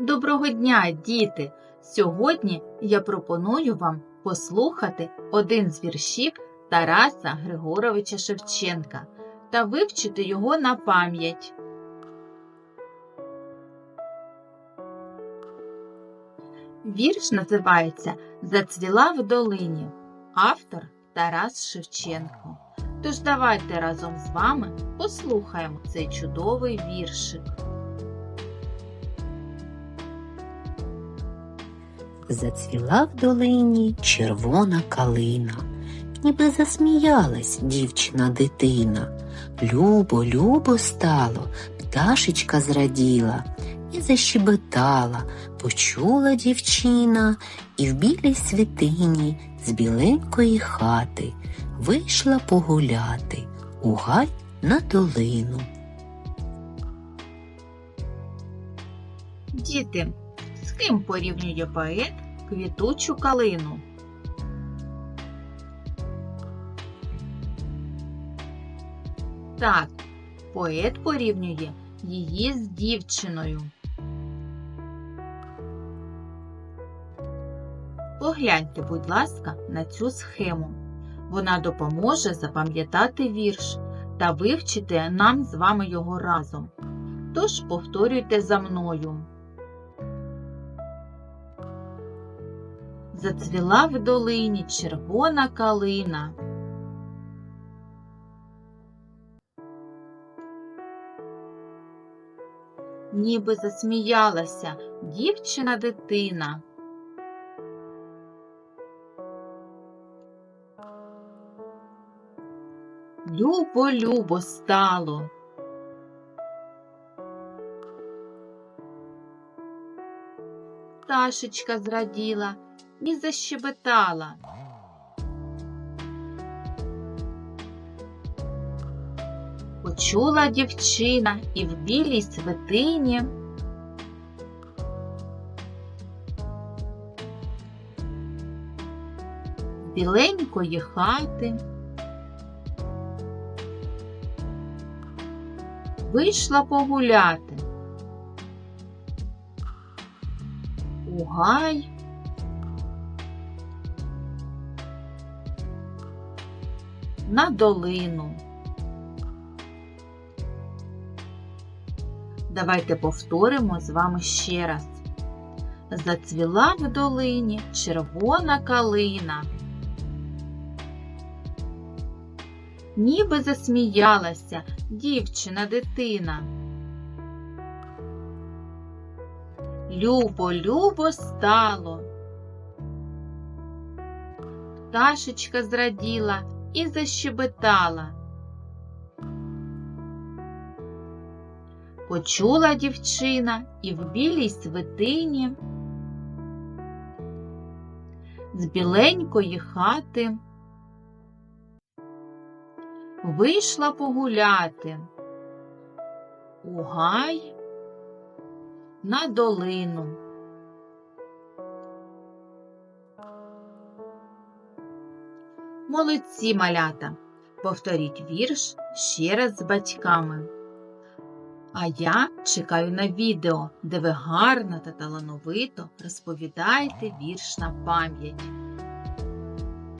Доброго дня, діти! Сьогодні я пропоную вам послухати один з віршів Тараса Григоровича Шевченка та вивчити його на пам'ять. Вірш називається Зацвіла в долині. Автор Тарас Шевченко. Тож давайте разом з вами послухаємо цей чудовий віршик. Зацвіла в долині червона калина, ніби засміялась дівчина дитина. Любо, любо стало, пташечка зраділа і защебетала, почула дівчина, і в білій світині з біленької хати вийшла погуляти у гай на долину. Діти, з ким порівнює поет квітучу калину? Так, поет порівнює її з дівчиною. Погляньте, будь ласка, на цю схему. Вона допоможе запам'ятати вірш та вивчити нам з вами його разом. Тож повторюйте за мною. Зацвіла в долині червона калина. Ніби засміялася дівчина дитина. Любо, любо стало. Пташечка зраділа і защебетала. Почула дівчина і в білій свитині. Біленької хати вийшла погуляти. У гай на долину. Давайте повторимо з вами ще раз. Зацвіла в долині червона калина. Ніби засміялася дівчина дитина. Любо, любо стало. Пташечка зраділа і защебетала. Почула дівчина і в білій свитині з біленької хати вийшла погуляти у гай на долину. Молодці малята! Повторіть вірш ще раз з батьками. А я чекаю на відео, де ви гарно та талановито розповідаєте вірш на пам'ять.